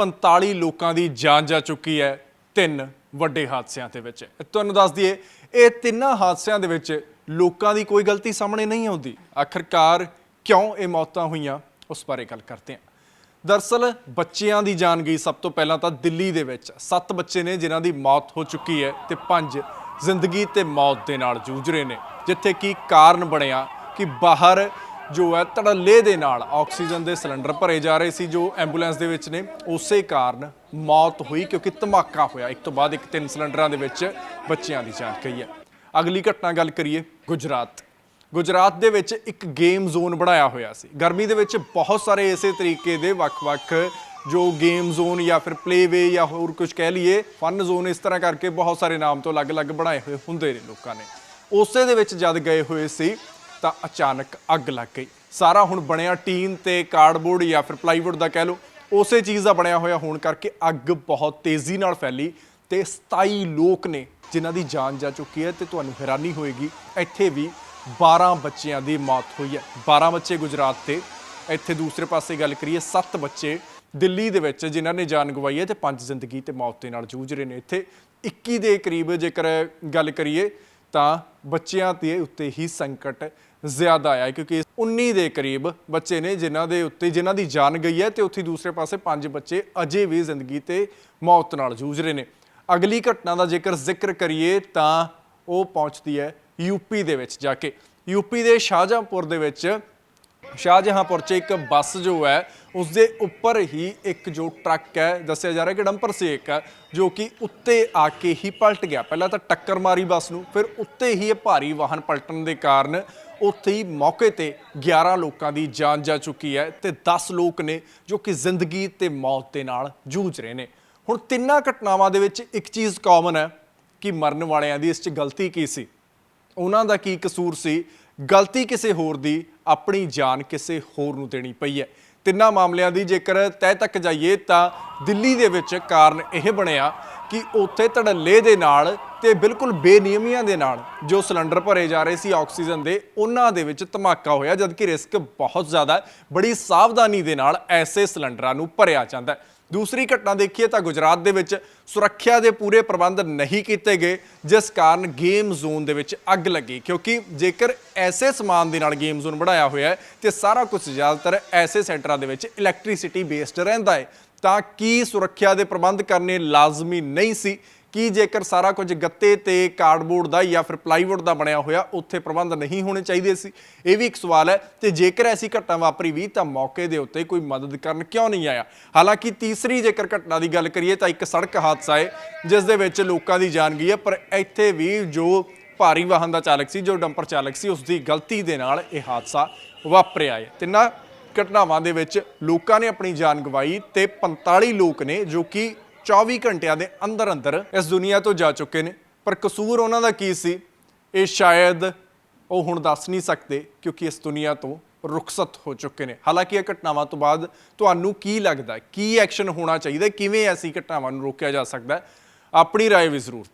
45 ਲੋਕਾਂ ਦੀ ਜਾਨ ਜਾ ਚੁੱਕੀ ਹੈ ਤਿੰਨ ਵੱਡੇ ਹਾਦਸਿਆਂ ਦੇ ਵਿੱਚ। ਤੁਹਾਨੂੰ ਦੱਸ ਦਈਏ, ਇਹ ਤਿੰਨਾਂ ਹਾਦਸਿਆਂ ਦੇ ਵਿੱਚ ਲੋਕਾਂ ਦੀ ਕੋਈ ਗਲਤੀ ਸਾਹਮਣੇ ਨਹੀਂ ਆਉਂਦੀ। ਆਖਰਕਾਰ ਕਿਉਂ ਇਹ ਮੌਤਾਂ ਹੋਈਆਂ, ਉਸ ਬਾਰੇ ਗੱਲ ਕਰਦੇ ਹਾਂ। ਦਰਸਲ ਬੱਚਿਆਂ ਦੀ ਜਾਨ ਗਈ ਸਭ ਤੋਂ ਪਹਿਲਾਂ ਤਾਂ ਦਿੱਲੀ ਦੇ ਵਿੱਚ। ਸੱਤ ਬੱਚੇ ਨੇ ਜਿਨ੍ਹਾਂ ਦੀ ਮੌਤ ਹੋ ਚੁੱਕੀ ਹੈ ਤੇ ਪੰਜ ਜ਼ਿੰਦਗੀ ਤੇ ਮੌਤ ਦੇ ਨਾਲ ਜੂਝ ਰਹੇ ਨੇ। ਜਿੱਥੇ ਕਿ ਕਾਰਨ ਬਣਿਆ ਕਿ ਬਾਹਰ ਜੋ ਹੈ ਧੜੱਲੇ ਦੇ ਨਾਲ ਆਕਸੀਜਨ ਦੇ ਸਿਲੰਡਰ ਭਰੇ ਜਾ ਰਹੇ ਸੀ, ਜੋ ਐਂਬੂਲੈਂਸ ਦੇ ਵਿੱਚ ਨੇ, ਉਸੇ ਕਾਰਨ ਮੌਤ ਹੋਈ ਕਿਉਂਕਿ ਧਮਾਕਾ ਹੋਇਆ। ਇੱਕ ਤੋਂ ਬਾਅਦ ਇੱਕ ਤਿੰਨ ਸਿਲੰਡਰਾਂ ਦੇ ਵਿੱਚ ਬੱਚਿਆਂ ਦੀ ਜਾਨ ਗਈ ਹੈ। ਅਗਲੀ ਘਟਨਾ ਗੱਲ ਕਰੀਏ ਗੁਜਰਾਤ। ਗੁਜਰਾਤ ਦੇ ਵਿੱਚ ਇੱਕ ਗੇਮ ਜ਼ੋਨ ਬਣਾਇਆ ਹੋਇਆ ਸੀ। ਗਰਮੀ ਦੇ ਵਿੱਚ ਬਹੁਤ ਸਾਰੇ ਇਸੇ ਤਰੀਕੇ ਦੇ ਵੱਖ-ਵੱਖ ਜੋ ਗੇਮ ਜ਼ੋਨ ਜਾਂ ਫਿਰ ਪਲੇਵੇ ਜਾਂ ਹੋਰ ਕੁਝ ਕਹਿ ਲਈਏ, ਫਨ ਜ਼ੋਨ ਇਸ ਤਰ੍ਹਾਂ ਕਰਕੇ ਬਹੁਤ ਸਾਰੇ ਨਾਮ ਤੋਂ ਅਲੱਗ-ਅਲੱਗ ਬਣਾਏ ਹੋਏ ਹੁੰਦੇ ਨੇ ਲੋਕਾਂ ਨੇ। ਉਸੇ ਦੇ ਵਿੱਚ ਜਦ ਗਏ ਹੋਏ ਸੀ ਤਾਂ ਅਚਾਨਕ ਅੱਗ ਲੱਗ ਗਈ। ਸਾਰਾ ਹੁਣ ਬਣਿਆ ਟੀਨ ਤੇ ਕਾਰਡਬੋਰਡ ਜਾਂ ਫਿਰ ਪਲਾਈਵੁੱਡ ਦਾ ਕਹਿ ਲਓ। ਉਸੇ ਚੀਜ਼ ਦਾ ਬਣਿਆ ਹੋਇਆ ਹੋਣ ਕਰਕੇ ਅੱਗ ਬਹੁਤ ਤੇਜ਼ੀ ਨਾਲ ਫੈਲੀ ਤੇ 27 ਲੋਕ ਨੇ ਜਿਨ੍ਹਾਂ ਦੀ ਜਾਨ ਜਾ ਚੁੱਕੀ ਹੈ ਤੇ ਤੁਹਾਨੂੰ ਹੈਰਾਨੀ ਹੋਏਗੀ, ਇੱਥੇ ਵੀ 12 ਬੱਚਿਆਂ ਦੀ ਮੌਤ ਹੋਈ ਹੈ। 12 ਬੱਚੇ ਗੁਜਰਾਤ ਤੇ ਇੱਥੇ ਦੂਸਰੇ ਪਾਸੇ ਗੱਲ ਕਰੀਏ 7 ਬੱਚੇ ਦਿੱਲੀ ਦੇ ਵਿੱਚ ਜਿਨ੍ਹਾਂ ਨੇ ਜਾਨ ਗਵਾਈ ਹੈ ਤੇ 5 ਜ਼ਿੰਦਗੀ ਤੇ ਮੌਤ ਦੇ ਨਾਲ ਜੂਝ ਰਹੇ ਨੇ। ਇੱਥੇ 21 ਦੇ ਕਰੀਬ ਜੇਕਰ ਗੱਲ ਕਰੀਏ ਤਾਂ ਬੱਚਿਆਂ ਦੇ ਉੱਤੇ ਹੀ ਸੰਕਟ ਜ਼ਿਆਦਾ ਆਇਆ ਕਿਉਂਕਿ 19 ਦੇ ਕਰੀਬ ਬੱਚੇ ਨੇ ਜਿਨ੍ਹਾਂ ਦੇ ਉੱਤੇ ਜਿਨ੍ਹਾਂ ਦੀ ਜਾਨ ਗਈ ਹੈ ਤੇ ਉੱਥੇ ਦੂਸਰੇ ਪਾਸੇ ਪੰਜ ਬੱਚੇ ਅਜੇ ਵੀ ਜ਼ਿੰਦਗੀ ਤੇ ਮੌਤ ਨਾਲ ਜੂਝ ਰਹੇ ਨੇ। ਅਗਲੀ ਘਟਨਾ ਦਾ ਜੇਕਰ ਜ਼ਿਕਰ ਕਰੀਏ ਤਾਂ ਉਹ ਪਹੁੰਚਦੀ ਹੈ ਯੂਪੀ ਦੇ ਵਿੱਚ ਜਾ ਕੇ। ਯੂਪੀ ਦੇ ਸ਼ਾਹਜਹਾਂਪੁਰ ਦੇ ਵਿੱਚ ਸ਼ਾਹਜਹਾਂਪੁਰ 'ਚ ਇੱਕ ਬੱਸ ਜੋ ਹੈ ਉਸ ਦੇ ਉੱਪਰ ਹੀ ਇੱਕ ਜੋ ਟਰੱਕ ਹੈ, ਦੱਸਿਆ ਜਾ ਰਿਹਾ ਕਿ ਡੰਪਰ ਸੀ ਇੱਕ, ਜੋ ਕਿ ਉੱਤੇ ਆ ਕੇ ਹੀ ਪਲਟ ਗਿਆ। ਪਹਿਲਾਂ ਤਾਂ ਟੱਕਰ ਮਾਰੀ ਬੱਸ ਨੂੰ, ਫਿਰ ਉੱਤੇ ਹੀ ਇਹ ਭਾਰੀ ਵਾਹਨ ਪਲਟਣ ਦੇ ਕਾਰਨ ਉੱਥੇ ਹੀ ਮੌਕੇ ਤੇ 11 ਲੋਕਾਂ ਦੀ ਜਾਨ ਜਾ ਚੁੱਕੀ ਹੈ ਤੇ 10 ਲੋਕ ਨੇ ਜੋ ਕਿ ਜ਼ਿੰਦਗੀ ਤੇ ਮੌਤ ਦੇ ਨਾਲ ਜੂਝ ਰਹੇ ਨੇ। ਹੁਣ ਤਿੰਨਾਂ ਘਟਨਾਵਾਂ ਦੇ ਵਿੱਚ ਇੱਕ ਚੀਜ਼ ਕਾਮਨ ਹੈ ਕਿ ਮਰਨ ਵਾਲਿਆਂ ਦੀ, ਇਸ 'ਚ ਗਲਤੀ ਕੀ ਸੀ? ਉਹਨਾਂ ਦਾ ਕੀ ਕਸੂਰ ਸੀ? ਗਲਤੀ ਕਿਸੇ ਹੋਰ ਦੀ? ਆਪਣੀ ਜਾਨ ਕਿਸੇ ਹੋਰ ਨੂੰ ਦੇਣੀ ਪਈ ਹੈ। ਤਿੰਨਾਂ ਮਾਮਲਿਆਂ ਦੀ ਜੇਕਰ ਤਹਿ ਤੱਕ ਜਾਈਏ ਤਾਂ ਦਿੱਲੀ ਦੇ ਵਿੱਚ ਕਾਰਨ ਇਹ ਬਣਿਆ ਕਿ ਉੱਥੇ ਧੜੱਲੇ ਦੇ ਨਾਲ ਤੇ ਬਿਲਕੁਲ ਬੇਨਿਯਮੀਆਂ ਦੇ ਨਾਲ ਜੋ ਸਿਲੰਡਰ ਭਰੇ ਜਾ ਰਹੇ ਸੀ ਆਕਸੀਜਨ ਦੇ, ਉਹਨਾਂ ਦੇ ਵਿੱਚ ਧਮਾਕਾ ਹੋਇਆ, ਜਦਕਿ ਰਿਸਕ ਬਹੁਤ ਜ਼ਿਆਦਾ ਹੈ। ਬੜੀ ਸਾਵਧਾਨੀ ਦੇ ਨਾਲ ਐਸੇ ਸਿਲੰਡਰਾਂ ਨੂੰ ਭਰਿਆ ਜਾਂਦਾ ਹੈ। ਦੂਸਰੀ ਘਟਨਾ ਦੇਖੀਏ ਤਾਂ ਗੁਜਰਾਤ ਦੇ ਵਿੱਚ ਸੁਰੱਖਿਆ ਦੇ ਪੂਰੇ ਪ੍ਰਬੰਧ ਨਹੀਂ ਕੀਤੇ ਗਏ, ਜਿਸ ਕਾਰਨ ਗੇਮ ਜ਼ੋਨ ਦੇ ਵਿੱਚ ਅੱਗ ਲੱਗੀ। ਕਿਉਂਕਿ ਜੇਕਰ ਐਸੇ ਸਮਾਨ ਦੇ ਨਾਲ ਗੇਮ ਜ਼ੋਨ ਬਣਾਇਆ ਹੋਇਆ ਹੈ ਤੇ ਸਾਰਾ ਕੁਝ ਜ਼ਿਆਦਾਤਰ ਐਸੇ ਸੈਂਟਰਾਂ ਦੇ ਵਿੱਚ ਇਲੈਕਟ੍ਰਿਸਿਟੀ ਬੇਸਡ ਰਹਿੰਦਾ ਹੈ, ਤਾਂ ਕੀ ਸੁਰੱਖਿਆ ਦੇ ਪ੍ਰਬੰਧ ਕਰਨੇ ਲਾਜ਼ਮੀ ਨਹੀਂ ਸੀ? ਕੀ ਜੇਕਰ ਸਾਰਾ ਕੁਝ ਗੱਤੇ ਤੇ ਕਾਰਡਬੋਰਡ ਦਾ ਜਾਂ ਫਿਰ ਪਲਾਈਵੁੱਡ ਦਾ ਬਣਿਆ ਹੋਇਆ, ਉੱਥੇ ਪ੍ਰਬੰਧ ਨਹੀਂ ਹੋਣੇ ਚਾਹੀਦੇ ਸੀ? ਇਹ ਵੀ ਇੱਕ ਸਵਾਲ ਹੈ ਤੇ ਜੇਕਰ ਐਸੀ ਘਟਨਾ ਵਾਪਰੀ ਵੀ, ਤਾਂ ਮੌਕੇ ਦੇ ਉੱਤੇ ਕੋਈ ਮਦਦ ਕਰਨ ਕਿਉਂ ਨਹੀਂ ਆਇਆ? ਹਾਲਾਂਕਿ ਤੀਸਰੀ ਜੇਕਰ ਘਟਨਾ ਦੀ ਗੱਲ ਕਰੀਏ, ਤਾਂ ਇੱਕ ਸੜਕ ਹਾਦਸਾ ਹੈ, ਜਿਸ ਦੇ ਵਿੱਚ ਲੋਕਾਂ ਦੀ ਜਾਨ ਗਈ ਹੈ, ਪਰ ਇੱਥੇ ਵੀ ਜੋ ਭਾਰੀ ਵਾਹਨ ਦਾ ਚਾਲਕ ਸੀ, ਜੋ ਡੰਪਰ ਚਾਲਕ ਸੀ ਉਸ ਦੀ ਗਲਤੀ ਦੇ ਨਾਲ ਇਹ ਹਾਦਸਾ ਵਾਪਰਿਆ ਹੈ। ਤਿੰਨਾਂ ਘਟਨਾਵਾਂ ਦੇ ਵਿੱਚ ਲੋਕਾਂ ਨੇ ਆਪਣੀ ਜਾਨ ਗਵਾਈ ਤੇ 45 ਲੋਕ ਨੇ, ਜੋ ਕਿ 24 ਘੰਟਿਆਂ ਦੇ ਅੰਦਰ ਅੰਦਰ ਇਸ ਦੁਨੀਆ ਤੋਂ ਜਾ ਚੁੱਕੇ ਨੇ ਪਰ ਕਸੂਰ ਉਹਨਾਂ ਦਾ ਕੀ ਸੀ ਇਹ ਸ਼ਾਇਦ ਉਹ ਹੁਣ ਦੱਸ ਨਹੀਂ ਸਕਦੇ ਕਿਉਂਕਿ ਇਸ ਦੁਨੀਆ ਤੋਂ ਰੁਖਸਤ ਹੋ ਚੁੱਕੇ ਨੇ ਹਾਲਾਂਕਿ ਇਹ ਘਟਨਾਵਾਂ ਤੋਂ ਬਾਅਦ ਤੁਹਾਨੂੰ ਕੀ ਲੱਗਦਾ ਹੈ? ਕੀ ਐਕਸ਼ਨ ਹੋਣਾ ਚਾਹੀਦਾ ਹੈ? ਕਿਵੇਂ ਐਸੀ ਘਟਨਾਵਾਂ ਨੂੰ ਰੋਕਿਆ ਜਾ ਸਕਦਾ ਹੈ? ਆਪਣੀ رائے ਵੀ ਜ਼ਰੂਰ ਦਿਓ